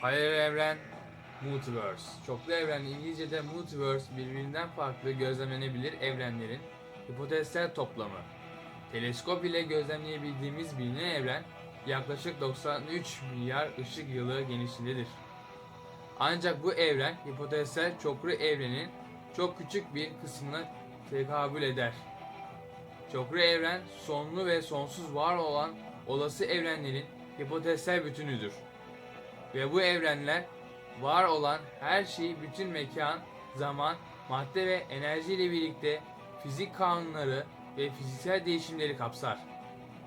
Paralel evren, multiverse. Çoklu evren İngilizce'de multiverse birbirinden farklı gözlemlenebilir evrenlerin hipotezsel toplamı. Teleskop ile gözlemleyebildiğimiz bilinen evren yaklaşık 93 milyar ışık yılı genişliğindedir. Ancak bu evren hipotezsel çoklu evrenin çok küçük bir kısmına tekabül eder. Çoklu evren sonlu ve sonsuz var olan olası evrenlerin hipotezsel bütünüdür. Ve bu evrenler var olan her şeyi bütün mekan, zaman, madde ve enerji ile birlikte fizik kanunları ve fiziksel değişimleri kapsar.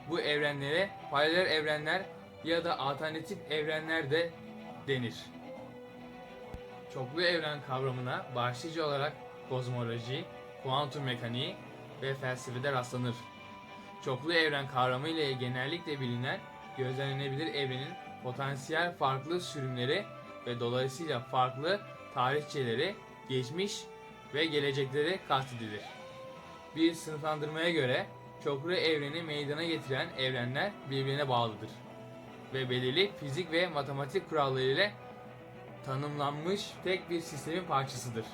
Bu evrenlere paralel evrenler ya da alternatif evrenler de denir. Çoklu evren kavramına başlıca olarak kozmoloji, kuantum mekaniği ve felsefede rastlanır. Çoklu evren kavramı ile genellikle bilinen gözlemlenebilir evrenin potansiyel farklı sürümleri ve dolayısıyla farklı tarihçeleri, geçmiş ve gelecekleri kastedilir. Bir sınıflandırmaya göre çoklu evreni meydana getiren evrenler birbirine bağlıdır ve belirli fizik ve matematik kuralları ile tanımlanmış tek bir sistemin parçasıdır.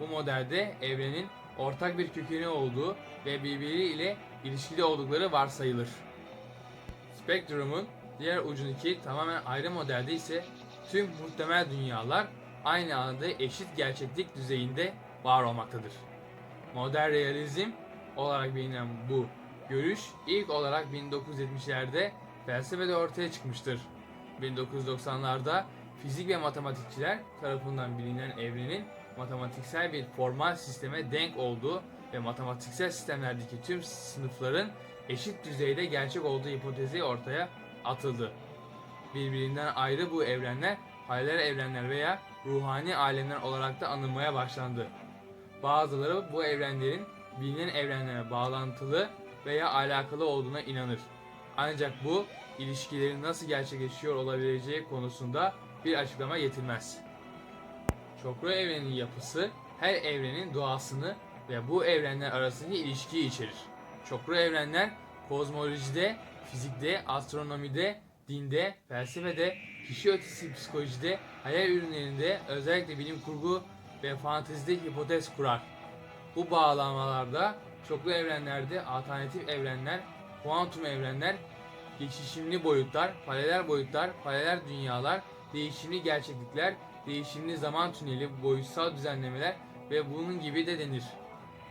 Bu modelde evrenin ortak bir kökeni olduğu ve birbiriyle ilişkili oldukları varsayılır. Spektrumun diğer ucundaki tamamen ayrı modelde ise tüm muhtemel dünyalar aynı anda eşit gerçeklik düzeyinde var olmaktadır. Modern realizm olarak bilinen bu görüş ilk olarak 1970'lerde felsefede ortaya çıkmıştır. 1990'larda fizik ve matematikçiler tarafından bilinen evrenin matematiksel bir formal sisteme denk olduğu ve matematiksel sistemlerdeki tüm sınıfların eşit düzeyde gerçek olduğu hipotezi ortaya atıldı. Birbirinden ayrı bu evrenler paralel evrenler veya ruhani alemler olarak da anılmaya başlandı. Bazıları bu evrenlerin bilinen evrenlere bağlantılı veya alakalı olduğuna inanır. Ancak bu ilişkilerin nasıl gerçekleşiyor olabileceği konusunda bir açıklama getirmez. Çoklu evrenin yapısı her evrenin doğasını ve bu evrenler arasındaki ilişkiyi içerir. Çoklu evrenler kozmolojide, fizikte, astronomide, dinde, felsefede, kişi ötesi psikolojide, hayal ürünlerinde, özellikle bilim kurgu ve fantezide hipotez kurar. Bu bağlamalarda çoklu evrenlerde alternatif evrenler, kuantum evrenler, geçişimli boyutlar, paralel boyutlar, paralel dünyalar, değişimli gerçeklikler, değişimli zaman tüneli, boyutsal düzenlemeler ve bunun gibi de denir.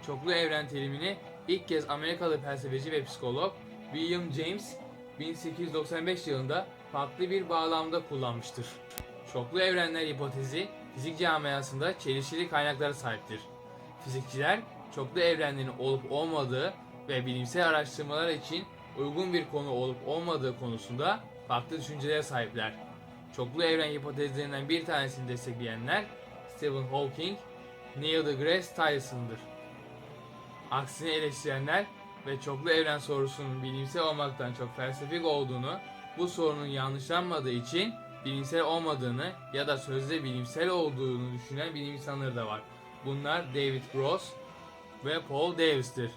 Çoklu evren terimini ilk kez Amerikalı felsefeci ve psikolog William James 1895 yılında farklı bir bağlamda kullanmıştır. Çoklu evrenler hipotezi fizik camiasında çelişkili kaynaklara sahiptir. Fizikçiler çoklu evrenlerin olup olmadığı ve bilimsel araştırmalar için uygun bir konu olup olmadığı konusunda farklı düşüncelere sahipler. Çoklu evren hipotezlerinden bir tanesini destekleyenler Stephen Hawking, Neil deGrasse Tyson'dır. Aksine eleştirenler ve çoklu evren sorusunun bilimsel olmaktan çok felsefik olduğunu, bu sorunun yanlışlanmadığı için bilimsel olmadığını ya da sözde bilimsel olduğunu düşünen bilim insanları da var. Bunlar David Gross ve Paul Davis'tir.